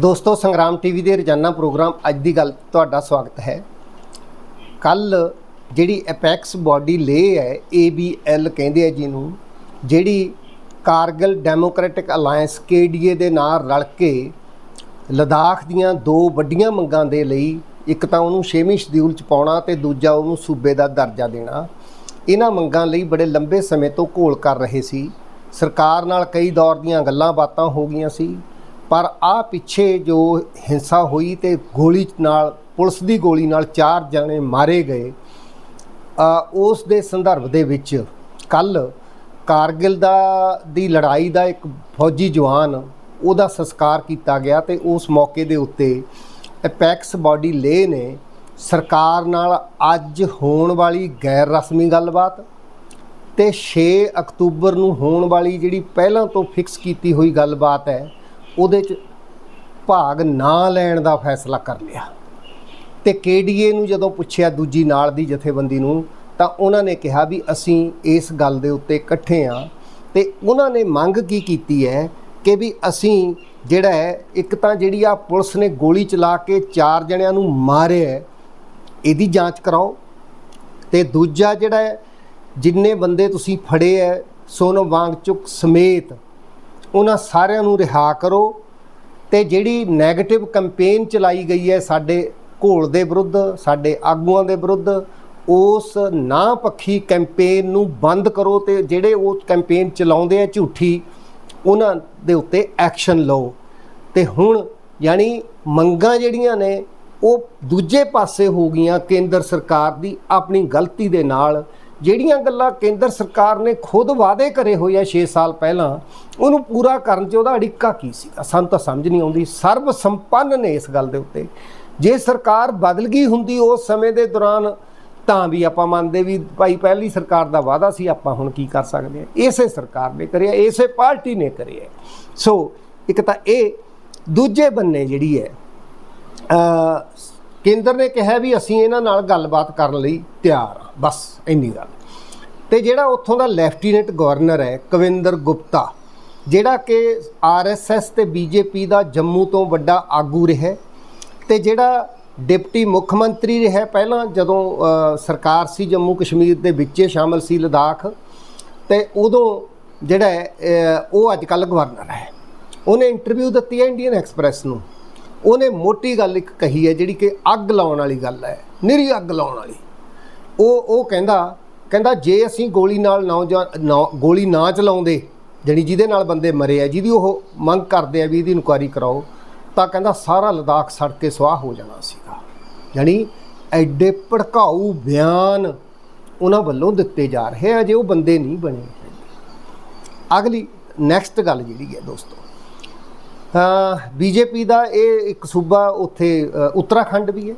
ਦੋਸਤੋ, ਸੰਗਰਾਮ ਟੀਵੀ ਦੇ ਰੋਜ਼ਾਨਾ ਪ੍ਰੋਗਰਾਮ ਅੱਜ ਦੀ ਗੱਲ ਤੁਹਾਡਾ ਸਵਾਗਤ ਹੈ। ਕੱਲ ਜਿਹੜੀ ਅਪੈਕਸ ਬਾਡੀ ਲੇ ਹੈ ABL ਕਹਿੰਦੇ ਆ ਜਿਹਨੂੰ, ਜਿਹੜੀ ਕਾਰਗਿਲ ਡੈਮੋਕ੍ਰੈਟਿਕ ਅਲਾਈਅੰਸ KDA ਦੇ ਨਾਲ ਰਲ ਕੇ ਲਦਾਖ ਦੀਆਂ ਦੋ ਵੱਡੀਆਂ ਮੰਗਾਂ ਦੇ ਲਈ ਇੱਕ ਤਾਂ ਉਹਨੂੰ 6ਵੀਂ ਸ਼ਡਿਊਲ ਚ ਪਾਉਣਾ ਤੇ ਦੂਜਾ ਉਹਨੂੰ ਸੂਬੇ ਦਾ ਦਰਜਾ ਦੇਣਾ। ਇਹਨਾਂ ਮੰਗਾਂ ਲਈ ਬੜੇ ਲੰਬੇ ਸਮੇਂ ਤੋਂ ਘੋਲ ਕਰ ਰਹੇ ਸੀ। ਸਰਕਾਰ ਨਾਲ ਕਈ ਦੌਰ ਦੀਆਂ ਗੱਲਾਂ ਬਾਤਾਂ ਹੋ ਗਈਆਂ ਸੀ। ਪਰ ਆ ਪਿੱਛੇ ਜੋ ਹਿੰਸਾ ਹੋਈ ਤੇ ਗੋਲੀ ਨਾਲ, ਪੁਲਿਸ ਦੀ ਗੋਲੀ ਨਾਲ ਚਾਰ ਜਣੇ ਮਾਰੇ ਗਏ ਉਸ ਦੇ ਸੰਦਰਭ ਦੇ ਵਿੱਚ ਕੱਲ ਕਾਰਗਿਲ ਦਾ, ਦੀ ਲੜਾਈ ਦਾ ਇੱਕ ਫੌਜੀ ਜਵਾਨ ਉਹਦਾ ਸੰਸਕਾਰ ਕੀਤਾ ਗਿਆ ਤੇ ਉਸ ਮੌਕੇ ਦੇ ਉੱਤੇ ਅਪੈਕਸ ਬਾਡੀ ਲੇ ਨੇ ਸਰਕਾਰ ਨਾਲ ਅੱਜ ਹੋਣ ਵਾਲੀ ਗੈਰ ਰਸਮੀ ਗੱਲਬਾਤ ਤੇ 6 ਅਕਤੂਬਰ ਨੂੰ ਹੋਣ ਵਾਲੀ ਜਿਹੜੀ ਪਹਿਲਾਂ ਤੋਂ ਫਿਕਸ ਕੀਤੀ ਹੋਈ ਗੱਲਬਾਤ ਹੈ ਉਹਦੇ 'ਚ ਭਾਗ ਨਾ ਲੈਣ ਦਾ ਫੈਸਲਾ ਕਰ ਲਿਆ। ਤੇ KDA ਨੂੰ ਜਦੋਂ ਪੁੱਛਿਆ ਦੂਜੀ ਨਾਲ ਦੀ ਜਥੇਬੰਦੀ ਨੂੰ, ਤਾਂ ਉਹਨਾਂ ਨੇ ਕਿਹਾ ਵੀ ਅਸੀਂ ਇਸ ਗੱਲ ਦੇ ਉੱਤੇ ਇਕੱਠੇ ਆ ਤੇ ਉਹਨਾਂ ਨੇ ਮੰਗ ਕੀ ਕੀਤੀ ਹੈ ਕਿ ਵੀ ਅਸੀਂ ਜਿਹੜਾ ਹੈ, ਇੱਕ ਤਾਂ ਜਿਹੜੀ ਆ ਪੁਲਿਸ ਨੇ ਗੋਲੀ ਚਲਾ ਕੇ ਚਾਰ ਜਣਿਆਂ ਨੂੰ ਮਾਰਿਆ ਇਹਦੀ ਜਾਂਚ ਕਰਾਓ। ਤੇ ਦੂਜਾ ਜਿਹੜਾ ਜਿੰਨੇ ਬੰਦੇ ਤੁਸੀਂ ਫੜੇ ਐ ਸੋਨਮ ਵਾਂਗਚੁਕ ਸਮੇਤ ਉਹਨਾਂ ਸਾਰਿਆਂ ਨੂੰ ਰਿਹਾ ਕਰੋ ਤੇ ਜਿਹੜੀ 네ਗੇਟਿਵ ਕੈਂਪੇਨ ਚਲਾਈ ਗਈ ਹੈ ਸਾਡੇ ਘੋਲ ਦੇ ਵਿਰੁੱਧ, ਸਾਡੇ ਆਗੂਆਂ ਦੇ ਵਿਰੁੱਧ, ਉਸ ਨਾ ਪੱਖੀ ਕੈਂਪੇਨ ਨੂੰ ਬੰਦ ਕਰੋ ਤੇ ਜਿਹੜੇ ਉਹ ਕੈਂਪੇਨ ਚਲਾਉਂਦੇ ਆ ਝੂਠੀ, ਉਹਨਾਂ ਦੇ ਉੱਤੇ ਐਕਸ਼ਨ ਲਓ। ਤੇ ਹੁਣ ਯਾਨੀ ਮੰਗਾਂ ਜਿਹੜੀਆਂ ਨੇ, ਉਹ ਦੂਜੇ ਪਾਸੇ ਹੋ ਗਈਆਂ ਕੇਂਦਰ ਸਰਕਾਰ ਦੀ ਆਪਣੀ ਗਲਤੀ ਦੇ ਨਾਲ। ਜਿਹੜੀਆਂ ਗੱਲਾਂ ਕੇਂਦਰ ਸਰਕਾਰ ਨੇ ਖੁਦ ਵਾਅਦੇ ਕਰੇ ਹੋਏ ਆ 6 ਸਾਲ ਪਹਿਲਾਂ ਉਹਨੂੰ ਪੂਰਾ ਕਰਨ 'ਚ ਉਹਦਾ ਅੜਿੱਕਾ ਕੀ ਸੀਗਾ? ਸਾਨੂੰ ਤਾਂ ਸਮਝ ਨਹੀਂ ਆਉਂਦੀ। ਸਰਬ ਸੰਪੰਨ ਨੇ ਇਸ ਗੱਲ ਦੇ ਉੱਤੇ। ਜੇ ਸਰਕਾਰ ਬਦਲ ਗਈ ਹੁੰਦੀ ਉਸ ਸਮੇਂ ਦੇ ਦੌਰਾਨ ਤਾਂ ਵੀ ਆਪਾਂ ਮੰਨਦੇ ਵੀ ਭਾਈ ਪਹਿਲੀ ਸਰਕਾਰ ਦਾ ਵਾਅਦਾ ਸੀ ਆਪਾਂ ਹੁਣ ਕੀ ਕਰ ਸਕਦੇ ਹਾਂ ਇਸੇ ਸਰਕਾਰ ਨੇ ਕਰਿਆ ਇਸੇ ਪਾਰਟੀ ਨੇ ਕਰਿਆ। ਸੋ ਇੱਕ ਤਾਂ ਇਹ ਦੂਜੇ ਬੰਨੇ ਜਿਹੜੀ ਹੈ ਅ, ਕੇਂਦਰ ਨੇ ਕਿਹਾ ਵੀ ਅਸੀਂ ਇਹਨਾਂ ਨਾਲ ਗੱਲਬਾਤ ਕਰਨ ਲਈ ਤਿਆਰ ਹਾਂ। ਬਸ ਇੰਨੀ ਗੱਲ। ਤੇ ਜਿਹੜਾ ਉੱਥੋਂ ਦਾ ਲੈਫਟੀਨੈਂਟ ਗਵਰਨਰ ਹੈ ਕਵਿੰਦਰ ਗੁਪਤਾ ਜਿਹੜਾ ਕਿ ਆਰਐਸਐਸ ਤੇ ਬੀਜੇਪੀ ਦਾ ਜੰਮੂ ਤੋਂ ਵੱਡਾ ਆਗੂ ਰਿਹਾ ਤੇ ਜਿਹੜਾ ਡਿਪਟੀ ਮੁੱਖ ਮੰਤਰੀ ਰਿਹਾ ਪਹਿਲਾਂ ਜਦੋਂ ਸਰਕਾਰ ਸੀ ਜੰਮੂ ਕਸ਼ਮੀਰ ਦੇ ਵਿੱਚੇ ਸ਼ਾਮਲ ਸੀ ਲਦਾਖ ਤੇ ਉਦੋਂ ਜਿਹੜਾ ਹੈ, ਉਹ ਅੱਜ ਕੱਲ ਗਵਰਨਰ ਹੈ। ਉਹਨੇ ਇੰਟਰਵਿਊ ਦਿੱਤੀ ਹੈ ਇੰਡੀਅਨ ਐਕਸਪ੍ਰੈਸ ਨੂੰ। ਉਹਨੇ ਮੋਟੀ ਗੱਲ ਇੱਕ ਕਹੀ ਹੈ, ਜਿਹੜੀ ਕਿ ਅੱਗ ਲਾਉਣ ਵਾਲੀ ਗੱਲ ਹੈ, ਨਿਰੀ ਅੱਗ ਲਾਉਣ ਵਾਲੀ। ਉਹ ਉਹ ਕਹਿੰਦਾ ਕਹਿੰਦਾ, ਜੇ ਅਸੀਂ ਗੋਲੀ ਨਾਲ ਨੌਜਵਾਨ, ਨੌ- ਗੋਲੀ ਨਾ ਚਲਾਉਂਦੇ ਜਿਹੜੀ ਜਿਹਦੇ ਨਾਲ ਬੰਦੇ ਮਰੇ ਆ, ਜਿਹਦੀ ਉਹ ਮੰਗ ਕਰਦੇ ਆ ਵੀ ਇਹਦੀ ਇਨਕੁਆਇਰੀ ਕਰਾਓ, ਤਾਂ ਕਹਿੰਦਾ ਸਾਰਾ ਲਦਾਖ ਸੜ ਕੇ ਸਵਾਹ ਹੋ ਜਾਣਾ ਸੀਗਾ। ਯਾਨੀ ਐਡੇ ਭੜਕਾਊ ਬਿਆਨ ਉਹਨਾਂ ਵੱਲੋਂ ਦਿੱਤੇ ਜਾ ਰਹੇ ਆ, ਜੇ ਉਹ ਬੰਦੇ ਨਹੀਂ ਬਣੇ। ਅਗਲੀ ਨੈਕਸਟ ਗੱਲ ਜਿਹੜੀ ਹੈ ਦੋਸਤੋ ਬੀਜੇਪੀ ਦਾ ਇਹ ਇੱਕ ਸੂਬਾ ਉੱਥੇ ਉੱਤਰਾਖੰਡ ਵੀ ਹੈ।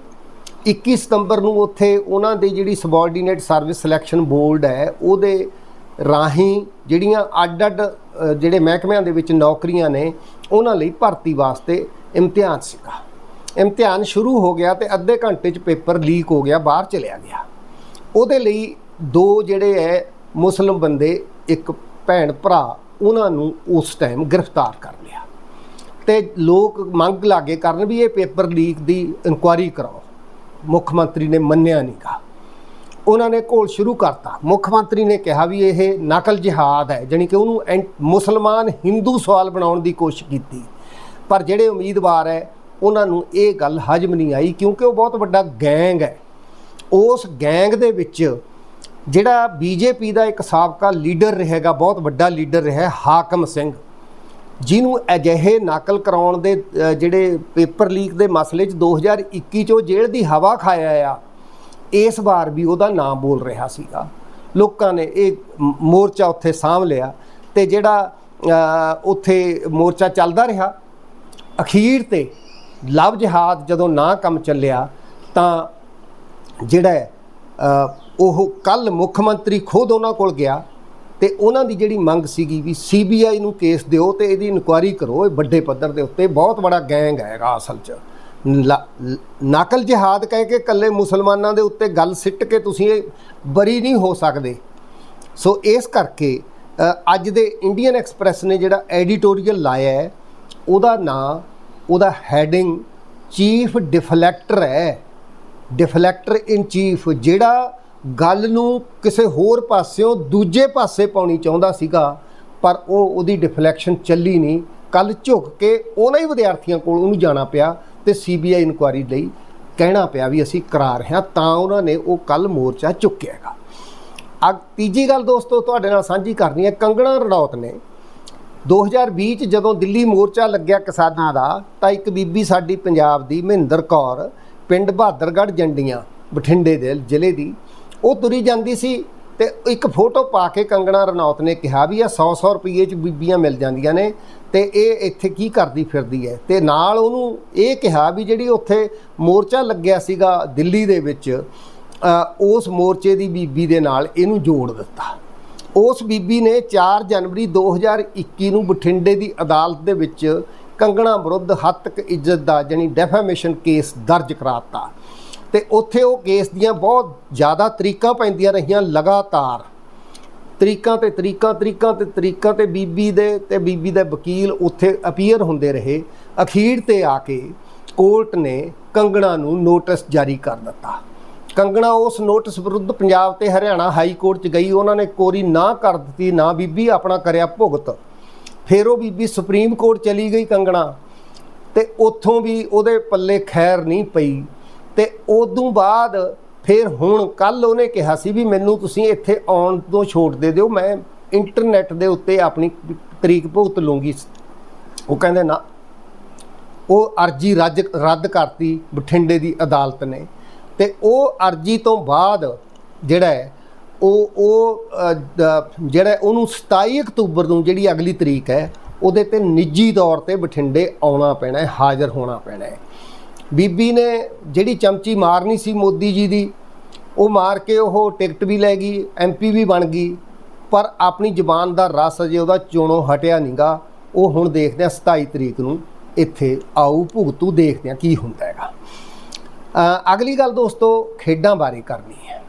21 ਸਤੰਬਰ ਨੂੰ ਉੱਥੇ ਉਹਨਾਂ ਦੀ ਜਿਹੜੀ ਸਬੋਰਡੀਨੇਟ ਸਰਵਿਸ ਸਿਲੈਕਸ਼ਨ ਬੋਰਡ ਹੈ, ਉਹਦੇ ਰਾਹੀਂ ਜਿਹੜੀਆਂ ਅੱਡ-ਅੱਡ ਜਿਹੜੇ ਮਹਿਕਮਿਆਂ ਦੇ ਵਿੱਚ ਨੌਕਰੀਆਂ ਨੇ, ਉਹਨਾਂ ਲਈ ਭਰਤੀ ਵਾਸਤੇ ਇਮਤਿਹਾਨ ਸੀਗਾ। ਇਮਤਿਹਾਨ ਸ਼ੁਰੂ ਹੋ ਗਿਆ ਤੇ ਅੱਧੇ ਘੰਟੇ 'ਚ ਪੇਪਰ ਲੀਕ ਹੋ ਗਿਆ, ਬਾਹਰ ਚਲਿਆ ਗਿਆ। ਉਹਦੇ ਲਈ ਦੋ ਜਿਹੜੇ ਹੈ ਮੁਸਲਮ ਬੰਦੇ, ਇੱਕ ਭੈਣ ਭਰਾ, ਉਹਨਾਂ ਨੂੰ ਉਸ ਟਾਈਮ ਗ੍ਰਿਫਤਾਰ ਕਰ ਤੇ ਲੋਕ ਮੰਗ ਲਾਗੇ ਕਰਨ ਵੀ ਇਹ ਪੇਪਰ ਲੀਕ ਦੀ ਇਨਕੁਆਇਰੀ ਕਰਾਓ। ਮੁੱਖ ਮੰਤਰੀ ਨੇ ਮੰਨਿਆ ਨਹੀਂਗਾ ਉਹਨਾਂ ਨੇ ਘੋਲ ਸ਼ੁਰੂ ਕਰਤਾ। ਮੁੱਖ ਮੰਤਰੀ ਨੇ ਕਿਹਾ ਵੀ ਇਹ ਨਕਲ ਜਿਹਾਦ ਹੈ, ਜਾਣੀ ਕਿ ਉਹਨੂੰ ਐਂ- ਮੁਸਲਮਾਨ ਹਿੰਦੂ ਸਵਾਲ ਬਣਾਉਣ ਦੀ ਕੋਸ਼ਿਸ਼ ਕੀਤੀ। ਪਰ ਜਿਹੜੇ ਉਮੀਦਵਾਰ ਹੈ, ਉਹਨਾਂ ਨੂੰ ਇਹ ਗੱਲ ਹਜਮ ਨਹੀਂ ਆਈ, ਕਿਉਂਕਿ ਉਹ ਬਹੁਤ ਵੱਡਾ ਗੈਂਗ ਹੈ। ਉਸ ਗੈਂਗ ਦੇ ਵਿੱਚ ਜਿਹੜਾ ਬੀਜੇਪੀ ਦਾ ਇੱਕ ਸਾਬਕਾ ਲੀਡਰ ਰਹੇਗਾ, ਬਹੁਤ ਵੱਡਾ ਲੀਡਰ ਰਿਹਾ ਹਾਕਮ ਸਿੰਘ। ਜਿਹਨੂੰ ਅਜਿਹੇ ਨਕਲ ਕਰਾਉਣ ਦੇ ਜਿਹੜੇ ਪੇਪਰ ਲੀਕ ਦੇ ਮਸਲੇ 'ਚ 2021 'ਚ ਉਹ ਜੇਲ੍ਹ ਦੀ ਹਵਾ ਖਾਇਆ ਆ, ਇਸ ਵਾਰ ਵੀ ਉਹਦਾ ਨਾਮ ਬੋਲ ਰਿਹਾ ਸੀਗਾ। ਲੋਕਾਂ ਨੇ ਇਹ ਮੋਰਚਾ ਉੱਥੇ ਸਾਂਭ ਲਿਆ ਤੇ ਜਿਹੜਾ ਉੱਥੇ ਮੋਰਚਾ ਚੱਲਦਾ ਰਿਹਾ, ਅਖੀਰ ਤੇ ਲਵ ਜਹਾਦ ਜਦੋਂ ਨਾ ਕੰਮ ਚੱਲਿਆ ਤਾਂ ਜਿਹੜਾ ਉਹ ਕੱਲ ਮੁੱਖ ਮੰਤਰੀ ਖੁਦ ਉਹਨਾਂ ਕੋਲ ਗਿਆ ਤੇ ਉਹਨਾਂ ਦੀ ਜਿਹੜੀ ਮੰਗ ਸੀਗੀ ਵੀ ਸੀਬੀਆਈ ਨੂੰ ਕੇਸ ਦਿਓ ਤੇ ਇਹਦੀ ਇਨਕੁਆਇਰੀ ਕਰੋ, ਇਹ ਵੱਡੇ ਪੱਧਰ ਦੇ ਉੱਤੇ ਬਹੁਤ ਬੜਾ ਗੈਂਗ ਹੈਗਾ ਅਸਲ 'ਚ। ਲ- ਲ- ਨਕਲ ਜਿਹਾਦ ਕਹਿ ਕੇ ਕੱਲੇ ਮੁਸਲਮਾਨਾਂ ਦੇ ਉੱਤੇ ਗੱਲ ਸਿੱਟ ਕੇ ਤੁਸੀਂ ਇਹ ਬਰੀ ਨਹੀਂ ਹੋ ਸਕਦੇ। ਸੋ ਇਸ ਕਰਕੇ ਅੱਜ ਦੇ ਇੰਡੀਅਨ ਐਕਸਪ੍ਰੈਸ ਨੇ ਜਿਹੜਾ ਐਡੀਟੋਰੀਅਲ ਲਾਇਆ ਹੈ, ਉਹਦਾ ਨਾਂ, ਉਹਦਾ ਹੈਡਿੰਗ ਚੀਫ ਡਿਫਲੈਕਟਰ ਹੈ। ਡਿਫਲੈਕਟਰ ਇਨ ਚੀਫ ਜਿਹੜਾ ਗੱਲ ਨੂੰ ਕਿਸੇ ਹੋਰ ਪਾਸਿਓਂ ਦੂਜੇ ਪਾਸੇ ਪਾਉਣੀ ਚਾਹੁੰਦਾ ਸੀਗਾ, ਪਰ ਉਹ ਉਹਦੀ ਡਿਫਲੈਕਸ਼ਨ ਚੱਲੀ ਨਹੀਂ। ਕੱਲ ਝੁਕ ਕੇ ਉਹਨਾਂ ਹੀ ਵਿਦਿਆਰਥੀਆਂ ਕੋਲ ਉਹਨੂੰ ਜਾਣਾ ਪਿਆ ਤੇ ਸੀਬੀਆਈ ਇਨਕੁਆਇਰੀ ਲਈ ਕਹਿਣਾ ਪਿਆ ਵੀ ਅਸੀਂ ਕਰਾ ਰਹੇ ਹਾਂ, ਤਾਂ ਉਹਨਾਂ ਨੇ ਉਹ ਕੱਲ ਮੋਰਚਾ ਚੁੱਕਿਆਗਾ ਆ ਤੀਜੀ ਗੱਲ ਦੋਸਤੋ, ਤੁਹਾਡੇ ਨਾਲ ਸਾਂਝੀ ਕਰਨੀ ਹੈ, ਕੰਗਣਾ ਰਣੌਤ ਨੇ। 2020 ਚ ਜਦੋਂ ਦਿੱਲੀ ਮੋਰਚਾ ਲੱਗਿਆ ਕਿਸਾਨਾਂ ਦਾ, ਤਾਂ ਇੱਕ ਬੀਬੀ ਸਾਡੀ ਪੰਜਾਬ ਦੀ ਮਹਿੰਦਰ ਕੌਰ, ਪਿੰਡ ਬਹਾਦਰਗੜ੍ਹ ਜੰਡੀਆਂ, ਬਠਿੰਡੇ ਦੇ ਜ਼ਿਲ੍ਹੇ ਦੀ ਉਹ ਤੁਰੀ ਜਾਂਦੀ ਸੀ ਤੇ ਇੱਕ ਫੋਟੋ ਪਾ ਕੇ ਕੰਗਣਾ ਰਣੌਤ ਨੇ ਕਿਹਾ ਵੀ ਆ 100-100 ਰੁਪਏ ਚ ਬੀਬੀਆਂ ਮਿਲ ਜਾਂਦੀਆਂ ਨੇ ਤੇ ਇਹ ਇੱਥੇ ਕੀ ਕਰਦੀ ਫਿਰਦੀ ਹੈ। ਤੇ ਨਾਲ ਉਹਨੂੰ ਇਹ ਕਿਹਾ ਵੀ ਜਿਹੜੀ ਉੱਥੇ ਮੋਰਚਾ ਲੱਗਿਆ ਸੀਗਾ ਦਿੱਲੀ ਦੇ ਵਿੱਚ ਉਸ ਮੋਰਚੇ ਦੀ ਬੀਬੀ ਦੇ ਨਾਲ ਇਹਨੂੰ ਜੋੜ ਦਿੱਤਾ। ਉਸ ਬੀਬੀ ਨੇ 4 ਜਨਵਰੀ 2021 ਨੂੰ ਬਠਿੰਡੇ ਦੀ ਅਦਾਲਤ ਦੇ ਵਿੱਚ ਕੰਗਣਾ ਵਿਰੁੱਧ ਹੱਦ ਇੱਜ਼ਤ ਦਾ ਜਾਨੀ ਡੈਫਾਮੇਸ਼ਨ ਕੇਸ ਦਰਜ ਕਰਾਤਾ ਤੇ ਉੱਥੇ ਉਹ ਕੇਸ ਦੀਆਂ ਬਹੁਤ ਜ਼ਿਆਦਾ ਤਰੀਕਾਂ ਪੈਂਦੀਆਂ ਰਹੀਆਂ ਲਗਾਤਾਰ। ਤਰੀਕਾਂ ਤੇ ਤਰੀਕਾਂ ਤਰੀਕਾਂ ਤੇ ਤਰੀਕਾਂ ਤੇ ਬੀਬੀ ਦੇ ਤੇ ਬੀਬੀ ਦੇ ਵਕੀਲ ਉੱਥੇ ਅਪੀਅਰ ਹੁੰਦੇ ਰਹੇ। ਅਖੀਰ ਤੇ ਆ ਕੇ ਕੋਰਟ ਨੇ ਕੰਗਣਾ ਨੂੰ ਨੋਟਿਸ ਜਾਰੀ ਕਰ ਦਿੱਤਾ। ਕੰਗਣਾ ਉਸ ਨੋਟਿਸ ਵਿਰੁੱਧ ਪੰਜਾਬ ਤੇ ਹਰਿਆਣਾ ਹਾਈ ਕੋਰਟ 'ਚ ਗਈ। ਉਹਨਾਂ ਨੇ ਕੋਰੀ ਨਾ ਕਰ ਦਿੱਤੀ, ਨਾ ਬੀਬੀ ਆਪਣਾ ਕਰਿਆ ਭੁਗਤ। ਫਿਰ ਉਹ ਬੀਬੀ ਸੁਪਰੀਮ ਕੋਰਟ ਚਲੀ ਗਈ ਕੰਗਣਾ ਤੇ ਉੱਥੋਂ ਵੀ ਉਹਦੇ ਪੱਲੇ ਖੈਰ ਨਹੀਂ ਪਈ। ਤੇ ਉਦੋਂ ਬਾਅਦ ਫਿਰ ਹੁਣ ਕੱਲ ਉਹਨੇ ਕਿਹਾ ਸੀ ਵੀ ਮੈਨੂੰ ਤੁਸੀਂ ਇੱਥੇ ਆਉਣ ਤੋਂ ਛੋਟ ਦੇ ਦਿਓ, ਮੈਂ ਇੰਟਰਨੈਟ ਦੇ ਉੱਤੇ ਆਪਣੀ ਤਰੀਕ ਭੁਗਤ ਲੂੰਗੀ ਉਹ ਕਹਿੰਦੇ ਨਾ, ਉਹ ਅਰਜੀ ਰੱਜ, ਰੱਦ ਕਰਤੀ ਬਠਿੰਡੇ ਦੀ ਅਦਾਲਤ ਨੇ ਤੇ ਉਹ ਅਰਜੀ ਤੋਂ ਬਾਅਦ ਜਿਹੜਾ ਹੈ, ਉਹ ਉਹ ਜਿਹੜਾ ਉਹਨੂੰ 27 ਅਕਤੂਬਰ ਨੂੰ ਜਿਹੜੀ ਅਗਲੀ ਤਰੀਕ ਹੈ, ਉਹਦੇ ਤੇ ਨਿੱਜੀ ਤੌਰ ਤੇ ਬਠਿੰਡੇ ਆਉਣਾ ਪੈਣਾ ਹੈ, ਹਾਜ਼ਰ ਹੋਣਾ ਪੈਣਾ ਹੈ। ਬੀਬੀ ਨੇ ਜਿਹੜੀ ਚਮਚੀ ਮਾਰਨੀ ਸੀ ਮੋਦੀ ਜੀ ਦੀ, ਉਹ ਮਾਰ ਕੇ ਉਹ ਟਿਕਟ ਵੀ ਲੈ ਗਈ ਐਮਪੀ ਵੀ ਬਣ ਗਈ, ਪਰ ਆਪਣੀ ਜ਼ੁਬਾਨ ਦਾ ਰਸ ਅਜੇ ਉਹਦਾ ਚੋਣੋਂ ਹਟਿਆ ਨਹੀਂਗਾ ਉਹ ਹੁਣ ਦੇਖਦੇ ਆ 27 ਤਰੀਕ ਨੂੰ ਇੱਥੇ ਆਉ ਭੁਗਤੂ, ਦੇਖਦੇ ਆ ਕੀ ਹੁੰਦਾ ਹੈਗਾ। ਅਗਲੀ ਗੱਲ ਦੋਸਤੋ, ਖੇਡਾਂ ਬਾਰੇ ਕਰਨੀ ਹੈ।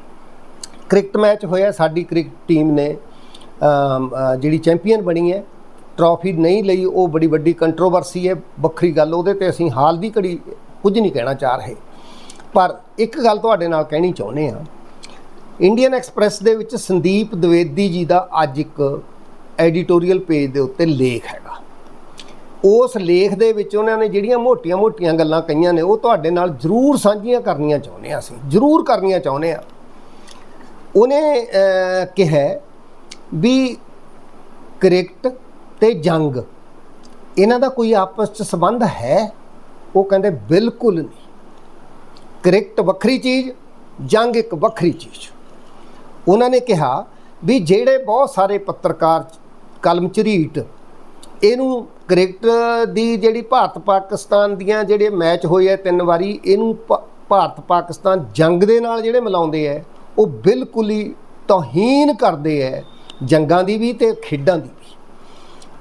ਕ੍ਰਿਕਟ ਮੈਚ ਹੋਇਆ, ਸਾਡੀ ਕ੍ਰਿਕਟ ਟੀਮ ਨੇ ਜਿਹੜੀ ਚੈਂਪੀਅਨ ਬਣੀ ਹੈ, ਟਰੋਫੀ ਨਹੀਂ ਲਈ, ਉਹ ਬੜੀ ਵੱਡੀ ਕੰਟਰੋਵਰਸੀ ਹੈ, ਵੱਖਰੀ ਗੱਲ, ਉਹਦੇ ਤੇ ਅਸੀਂ ਹਾਲ ਦੀ ਘੜੀ ਕੁਝ ਨਹੀਂ ਕਹਿਣਾ ਚਾਹ ਰਹੇ। ਪਰ ਇੱਕ ਗੱਲ ਤੁਹਾਡੇ ਨਾਲ ਕਹਿਣੀ ਚਾਹੁੰਦੇ ਆ ਇੰਡੀਅਨ ਐਕਸਪ੍ਰੈਸ ਦੇ ਵਿੱਚ ਸੰਦੀਪ ਦਵੇਦੀ ਜੀ ਦਾ ਅੱਜ ਇੱਕ ਐਡੀਟੋਰੀਅਲ ਪੇਜ ਦੇ ਉੱਤੇ ਲੇਖ ਹੈਗਾ। ਉਸ ਲੇਖ ਦੇ ਵਿੱਚ ਉਹਨਾਂ ਨੇ ਜਿਹੜੀਆਂ ਮੋਟੀਆਂ-ਮੋਟੀਆਂ ਗੱਲਾਂ ਕਹੀਆਂ ਨੇ, ਉਹ ਤੁਹਾਡੇ ਨਾਲ ਜ਼ਰੂਰ ਸਾਂਝੀਆਂ ਕਰਨੀਆਂ ਚਾਹੁੰਦੇ ਆ ਅਸੀਂ। ਜ਼ਰੂਰ ਕਰਨੀਆਂ ਚਾਹੁੰਦੇ ਆ ਉਹਨੇ ਕਿਹਾ ਵੀ ਕ੍ਰਿਕਟ ਤੇ ਜੰਗ, ਇਹਨਾਂ ਦਾ ਕੋਈ ਆਪਸ ਚ ਸੰਬੰਧ ਹੈ? ਉਹ ਕਹਿੰਦੇ ਬਿਲਕੁਲ ਨਹੀਂ। ਕ੍ਰਿਕਟ ਵੱਖਰੀ ਚੀਜ਼, ਜੰਗ ਇੱਕ ਵੱਖਰੀ ਚੀਜ਼। ਉਹਨਾਂ ਨੇ ਕਿਹਾ ਵੀ ਜਿਹੜੇ ਬਹੁਤ ਸਾਰੇ ਪੱਤਰਕਾਰ ਕਲਮ ਝਰੀਟ ਇਹਨੂੰ ਕ੍ਰਿਕਟ ਦੀ ਜਿਹੜੀ ਭਾਰਤ ਪਾਕਿਸਤਾਨ ਦੀਆਂ ਜਿਹੜੇ ਮੈਚ ਹੋਏ ਆ ਤਿੰਨ ਵਾਰੀ, ਇਹਨੂੰ ਭਾ- ਭਾਰਤ ਪਾਕਿਸਤਾਨ ਜੰਗ ਦੇ ਨਾਲ ਜਿਹੜੇ ਮਿਲਾਉਂਦੇ ਆ, ਉਹ ਬਿਲਕੁਲ ਹੀ ਤੋਹੀਨ ਕਰਦੇ ਆ ਜੰਗਾਂ ਦੀ ਵੀ ਤੇ ਖੇਡਾਂ ਦੀ ਵੀ।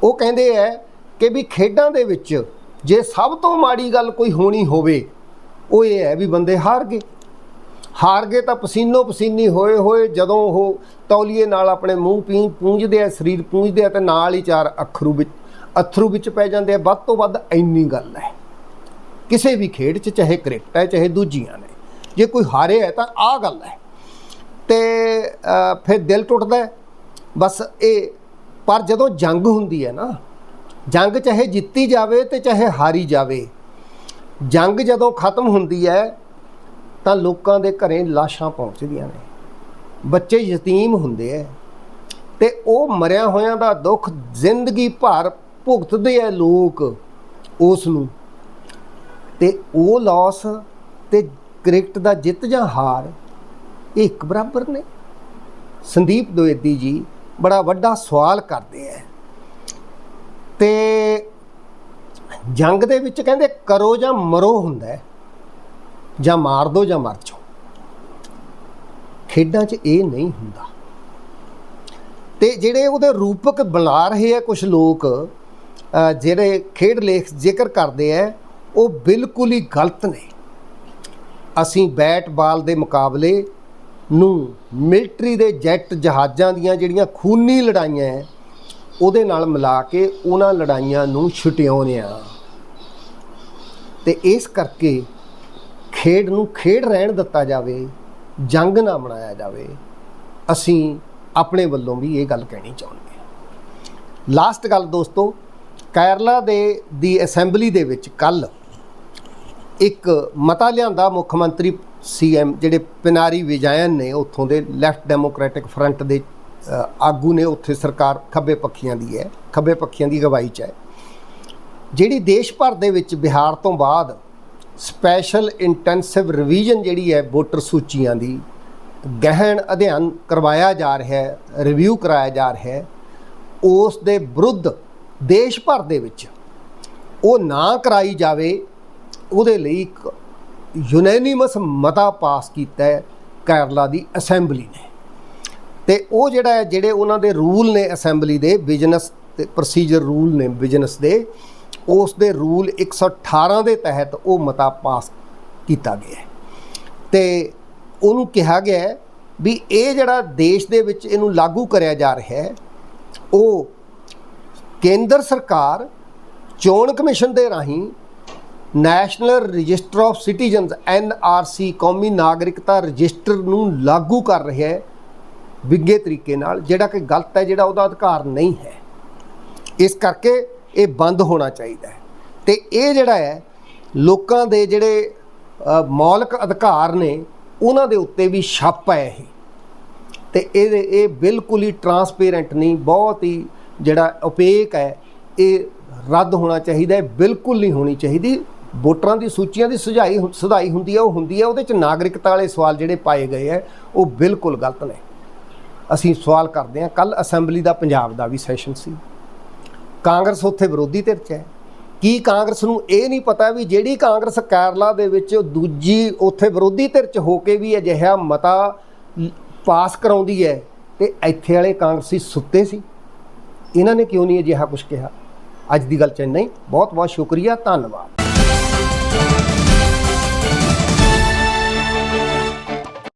ਉਹ ਕਹਿੰਦੇ ਐ ਕਿ ਵੀ ਖੇਡਾਂ ਦੇ ਵਿੱਚ ਜੇ ਸਭ ਤੋਂ ਮਾੜੀ ਗੱਲ ਕੋਈ ਹੋਣੀ ਹੋਵੇ, ਉਹ ਇਹ ਹੈ ਵੀ ਬੰਦੇ ਹਾਰ ਗਏ। ਹਾਰ ਗਏ ਤਾਂ ਪਸੀਨੋ ਪਸੀਨੀ ਹੋਏ ਹੋਏ ਜਦੋਂ ਉਹ ਤੌਲੀਏ ਨਾਲ ਆਪਣੇ ਮੂੰਹ ਪੀ ਪੂੰਝਦੇ ਆ, ਸਰੀਰ ਪੂੰਝਦੇ ਆ ਤੇ ਨਾਲ ਹੀ ਚਾਰ ਅੱਖਰੂ ਵਿੱਚ, ਅਥਰੂ ਵਿੱਚ ਪੈ ਜਾਂਦੇ ਆ। ਵੱਧ ਤੋਂ ਵੱਧ ਇੰਨੀ ਗੱਲ ਹੈ। ਕਿਸੇ ਵੀ ਖੇਡ 'ਚ, ਚਾਹੇ ਕ੍ਰਿਕਟ ਹੈ, ਚਾਹੇ ਦੂਜੀਆਂ ਨੇ, ਜੇ ਕੋਈ ਹਾਰੇ ਹੈ ਤਾਂ ਆਹ ਗੱਲ ਹੈ। ਤੇ ਫਿਰ ਦਿਲ ਟੁੱਟਦਾ ਬਸ ਇਹ, ਪਰ ਜਦੋਂ ਜੰਗ ਹੁੰਦੀ ਹੈ ਨਾ ਜੰਗ ਚਾਹੇ ਜਿੱਤੀ ਜਾਵੇ ਤੇ ਚਾਹੇ ਹਾਰੀ ਜਾਵੇ। ਜੰਗ ਜਦੋਂ ਖਤਮ ਹੁੰਦੀ ਹੈ, ਤਾਂ ਲੋਕਾਂ ਦੇ ਘਰੇ ਲਾਸ਼ਾਂ ਪਹੁੰਚਦੀਆਂ ਨੇ। ਬੱਚੇ ਯਤੀਮ ਹੁੰਦੇ ਐ। ਤੇ ਉਹ ਮਰਿਆ ਹੋਇਆਂ ਦਾ ਦੁੱਖ ਜ਼ਿੰਦਗੀ ਭਰ ਭੁਗਤਦੇ ਐ ਲੋਕ ਉਸ ਨੂੰ ਤੇ ਉਹ ਲਾਸ ਤੇ ਕ੍ਰਿਕਟ ਦਾ ਜਿੱਤ ਜਾਂ ਹਾਰ, ਇਹ ਇੱਕ ਬਰਾਬਰ ਨੇ। ਸੰਦੀਪ ਦੁਵੇਦੀ ਜੀ ਬੜਾ ਵੱਡਾ ਸਵਾਲ ਕਰਦੇ ਐ। ਤੇ ਜੰਗ ਦੇ ਵਿੱਚ ਕਹਿੰਦੇ ਕਰੋ ਜਾਂ ਮਰੋ ਹੁੰਦਾ ਹੈ, ਜਾਂ ਮਾਰ ਦੋ ਜਾਂ ਮਰ ਜਾਓ। ਖੇਡਾਂ 'ਚ ਇਹ ਨਹੀਂ ਹੁੰਦਾ। ਤੇ ਜਿਹੜੇ ਉਹਦੇ ਰੂਪਕ ਬਣਾ ਰਹੇ ਆ ਕੁਝ ਲੋਕ ਜਿਹੜੇ ਖੇਡ ਲੇਖ ਜ਼ਿਕਰ ਕਰਦੇ ਆ, ਉਹ ਬਿਲਕੁਲ ਹੀ ਗਲਤ ਨੇ। ਅਸੀਂ ਬੈਟ ਬਾਲ ਦੇ ਮੁਕਾਬਲੇ ਨੂੰ ਮਿਲਟਰੀ ਦੇ ਜੈਟ ਜਹਾਜ਼ਾਂ ਦੀਆਂ ਜਿਹੜੀਆਂ ਖੂਨੀ ਲੜਾਈਆਂ ਹੈ ਉਹਦੇ ਨਾਲ ਮਿਲਾ ਕੇ ਉਹਨਾਂ ਲੜਾਈਆਂ ਨੂੰ ਛੁਟਿਆਉਂਦੇ ਆ ਤੇ ਇਸ ਕਰਕੇ ਖੇਡ ਨੂੰ ਖੇਡ ਰਹਿਣ ਦਿੱਤਾ ਜਾਵੇ, ਜੰਗ ਨਾ ਬਣਾਇਆ ਜਾਵੇ, ਅਸੀਂ ਆਪਣੇ ਵੱਲੋਂ ਵੀ ਇਹ ਗੱਲ ਕਹਿਣੀ ਚਾਹੁੰਦੇ ਹਾਂ। ਲਾਸਟ ਗੱਲ ਦੋਸਤੋ, ਕੇਰਲਾ ਦੇ, ਦੀ ਅਸੈਂਬਲੀ ਦੇ ਵਿੱਚ ਕੱਲ ਇੱਕ ਮਤਾ ਲਿਆਂਦਾ ਮੁੱਖ ਮੰਤਰੀ ਸੀਐਮ ਜਿਹੜੇ ਪਿਨਾਰੀ ਵਿਜੈਨ ਨੇ ਉੱਥੋਂ ਦੇ ਲੈਫਟ ਡੈਮੋਕ੍ਰੈਟਿਕ ਫਰੰਟ ਦੇ ਆਗੂ ਨੇ ਉੱਥੇ ਸਰਕਾਰ ਖੱਬੇ ਪੱਖੀਆਂ ਦੀ ਹੈ, ਖੱਬੇ ਪੱਖੀਆਂ ਦੀ ਅਗਵਾਈ 'ਚ ਹੈ। ਜਿਹੜੀ ਦੇਸ਼ ਭਰ ਦੇ ਵਿੱਚ ਬਿਹਾਰ ਤੋਂ ਬਾਅਦ ਸਪੈਸ਼ਲ ਇੰਟੈਂਸਿਵ ਰਿਵੀਜ਼ਨ ਜਿਹੜੀ ਹੈ ਵੋਟਰ ਸੂਚੀਆਂ ਦੀ ਗਹਿਣ ਅਧਿਐਨ ਕਰਵਾਇਆ ਜਾ ਰਿਹਾ ਹੈ ਰਿਵਿਊ ਕਰਾਇਆ ਜਾ ਰਿਹਾ ਹੈ, ਉਸ ਦੇ ਵਿਰੁੱਧ ਦੇਸ਼ ਭਰ ਦੇ ਵਿੱਚ ਉਹ ਨਾ ਕਰਾਈ ਜਾਵੇ, ਉਹਦੇ ਲਈ ਇੱਕ ਯੂਨੈਨਿਮਸ ਮਤਾ ਪਾਸ ਕੀਤਾ ਹੈ ਕੇਰਲਾ ਦੀ ਅਸੈਂਬਲੀ ਨੇ। ਤੇ ਉਹ ਜਿਹੜਾ ਹੈ, ਜਿਹੜੇ ਉਹਨਾਂ ਦੇ ਰੂਲ ਨੇ ਅਸੈਂਬਲੀ ਦੇ, ਬਿਜ਼ਨਸ ਤੇ ਪ੍ਰੋਸੀਜਰ ਰੂਲ ਨੇ ਬਿਜ਼ਨਸ ਦੇ, ਉਸ ਦੇ ਰੂਲ 118 ਦੇ ਤਹਿਤ ਉਹ ਮਤਾ ਪਾਸ ਕੀਤਾ ਗਿਆ ਹੈ। ਤੇ ਉਹਨੂੰ ਕਿਹਾ ਗਿਆ ਹੈ ਵੀ ਇਹ ਜਿਹੜਾ ਦੇਸ਼ ਦੇ ਵਿੱਚ ਇਹਨੂੰ ਲਾਗੂ ਕਰਿਆ ਜਾ ਰਿਹਾ ਹੈ, ਉਹ ਕੇਂਦਰ ਸਰਕਾਰ, ਚੋਣ ਕਮਿਸ਼ਨ ਦੇ ਰਾਹੀਂ national register of citizens NRC ਕੌਮੀ ਨਾਗਰਿਕਤਾ ਰਜਿਸਟਰ ਨੂੰ ਲਾਗੂ ਕਰ ਰਿਹਾ ਹੈ ਵਿਗੇ ਤਰੀਕੇ ਨਾਲ ਜਿਹੜਾ ਕਿ ਗਲਤ ਹੈ, ਜਿਹੜਾ ਉਹਦਾ ਅਧਿਕਾਰ ਨਹੀਂ ਹੈ। ਇਸ ਕਰਕੇ ਇਹ ਬੰਦ ਹੋਣਾ ਚਾਹੀਦਾ ਹੈ। ਤੇ ਇਹ ਜਿਹੜਾ ਹੈ, ਲੋਕਾਂ ਦੇ ਜਿਹੜੇ ਮੌਲਿਕ ਅਧਿਕਾਰ ਨੇ, ਉਹਨਾਂ ਦੇ ਉੱਤੇ ਵੀ ਛਾਪ ਹੈ ਇਹ। ਤੇ ਇਹ ਇਹ ਬਿਲਕੁਲ ਹੀ ਟਰਾਂਸਪੇਰੈਂਟ ਨਹੀਂ, ਬਹੁਤ ਹੀ ਜਿਹੜਾ ਓਪੇਕ ਹੈ, ਇਹ ਰੱਦ ਹੋਣਾ ਚਾਹੀਦਾ ਹੈ, ਬਿਲਕੁਲ ਨਹੀਂ ਹੋਣੀ ਚਾਹੀਦੀ। ਵੋਟਰਾਂ ਦੀ ਸੂਚੀਆਂ ਦੀ ਸੁਝਾਈ ਸੁਧਾਈ ਹੁੰਦੀ ਹੈ, ਉਹ ਹੁੰਦੀ ਹੈ, ਉਹਦੇ ਚ ਨਾਗਰਿਕਤਾ ਵਾਲੇ ਸਵਾਲ ਜਿਹੜੇ ਪਾਏ ਗਏ ਹੈ, ਉਹ ਬਿਲਕੁਲ ਗਲਤ ਨੇ। ਅਸੀਂ ਸਵਾਲ ਕਰਦੇ ਹਾਂ ਕੱਲ ਅਸੈਂਬਲੀ ਦਾ ਪੰਜਾਬ ਦਾ ਵੀ ਸੈਸ਼ਨ ਸੀ। ਕਾਂਗਰਸ ਉੱਥੇ ਵਿਰੋਧੀ ਧਿਰ 'ਚ ਹੈ। ਕੀ ਕਾਂਗਰਸ ਨੂੰ ਇਹ ਨਹੀਂ ਪਤਾ ਵੀ ਜਿਹੜੀ ਕਾਂਗਰਸ ਕੇਰਲਾ ਦੇ ਵਿੱਚ ਦੂਜੀ ਉੱਥੇ ਵਿਰੋਧੀ ਧਿਰ 'ਚ ਹੋ ਕੇ ਵੀ ਅਜਿਹਾ ਮਤਾ ਪਾਸ ਕਰਾਉਂਦੀ ਹੈ ਤੇ ਇੱਥੇ ਵਾਲੇ ਕਾਂਗਰਸੀ ਸੁੱਤੇ ਸੀ? ਇਹਨਾਂ ਨੇ ਕਿਉਂ ਨਹੀਂ ਅਜਿਹਾ ਕੁਝ ਕਿਹਾ? ਅੱਜ ਦੀ ਗੱਲ ਚ ਇੰਨਾ ਬਹੁਤ ਬਹੁਤ ਸ਼ੁਕਰੀਆ। ਧੰਨਵਾਦ।